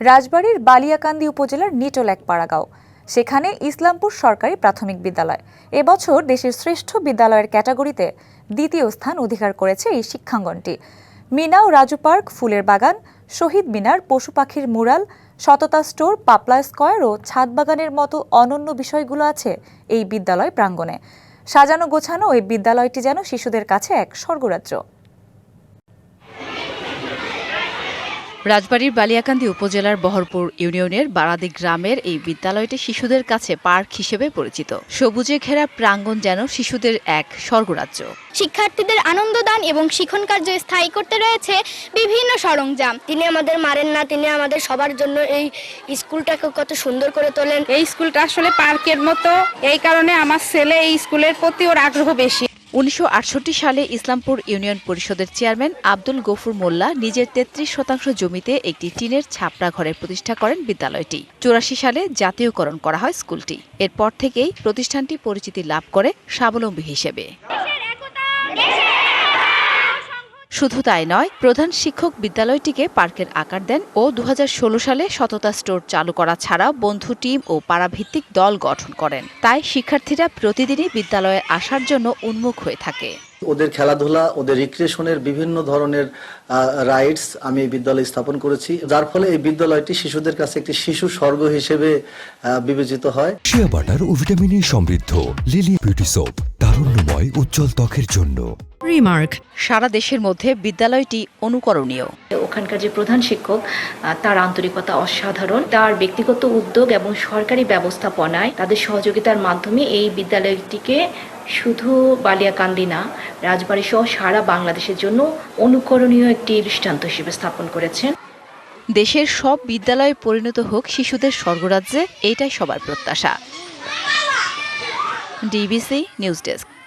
রাজবাড়ীর বালিয়াকান্দি উপজেলার নিটল এক পাড়াগাঁও। সেখানে ইসলামপুর সরকারি প্রাথমিক বিদ্যালয়। এবছর দেশের শ্রেষ্ঠ বিদ্যালয়ের ক্যাটাগরিতে দ্বিতীয় স্থান অধিকার করেছে এই শিক্ষাঙ্গনটি। মিনা ও রাজু পার্ক, ফুলের বাগান, শহীদ মিনার, পশু পাখির মুরাল সততা স্টোর, পাপলা স্কয়ার ও ছাদ বাগানের মতো অনন্য বিষয়গুলো আছে এই বিদ্যালয় প্রাঙ্গণে। সাজানো গোছানো এই বিদ্যালয়টি যেন শিশুদের কাছে এক স্বর্গরাজ্য। রাজবাড়ীর বালিয়াকান্দি উপজেলার বহরপুর ইউনিয়নের বারাদি গ্রামের এই বিদ্যালয়টি শিশুদের কাছে পার্ক হিসেবে পরিচিত। সবুজে ঘেরা প্রাঙ্গণ যেন শিশুদের এক স্বর্গরাজ্য। শিক্ষার্থীদের আনন্দদান এবং শিক্ষণ কার্য স্থায়ী করতে রয়েছে বিভিন্ন সরঞ্জাম। তিনি আমাদের মারেন না তিনি আমাদের সবার জন্য এই স্কুলটাকে কত সুন্দর করে তোলেন। এই স্কুলটা আসলে পার্কের মতো। এই কারণে আমার ছেলে এই স্কুলের প্রতি ওর আগ্রহ বেশি। উনিশশো আটষট্টি সালে ইসলামপুর ইউনিয়ন পরিষদের চেয়ারম্যান আব্দুল গফুর মোল্লা নিজের তেত্রিশ শতাংশ জমিতে একটি টিনের ছাপড়া ঘরের প্রতিষ্ঠা করেন বিদ্যালয়টি। চুরাশি সালে জাতীয়করণ করা হয় স্কুলটি। এরপর থেকেই প্রতিষ্ঠানটি পরিচিতি লাভ করে স্বাবলম্বী হিসেবে। শুধু তাই নয় প্রধান শিক্ষক বিদ্যালয়টিকে পার্কের আকার দেন ও দু হাজার ষোলো সালে সততা স্টোর চালু করা ছাড়াও বন্ধু টিম ও পাড়াভিত্তিক দল গঠন করেন। তাই শিক্ষার্থীরা প্রতিদিনই বিদ্যালয়ে আসার জন্য উন্মুখ হয়ে থাকে। ওদের খেলাধুলা ওদের রিক্রিয়েশনের বিভিন্ন ধরনের রাইটস আমি এই বিদ্যালয়ে স্থাপন করেছি। যার ফলে এই বিদ্যালয়টি শিশুদের কাছে একটি শিশু স্বর্গ হিসেবে বিবেচিত হয়। শিয়া বাটার ও ভিটামিনে সমৃদ্ধ লিলি বিউটি সোপ তারুণ্যময় উজ্জ্বল ত্বকের জন্য। রিমার্ক সারা দেশের মধ্যে বিদ্যালয়টি অনুকরণীয়। ওখানকার যে প্রধান শিক্ষক তার আন্তরিকতা অসাধারণ। তার ব্যক্তিগত উদ্যোগ এবং সরকারি ব্যবস্থাপনায় তাদের সহযোগিতার মাধ্যমে এই বিদ্যালয়টিকে শুধু বালিয়াকান্দি না রাজবাড়ী সহ সারা বাংলাদেশের জন্য অনুকরণীয় একটি দৃষ্টান্ত হিসেবে স্থাপন করেছেন। দেশের সব বিদ্যালয়ে পরিণত হোক শিশুদের স্বর্গরাজ্যে এটাই সবার প্রত্যাশা। D B C news desk.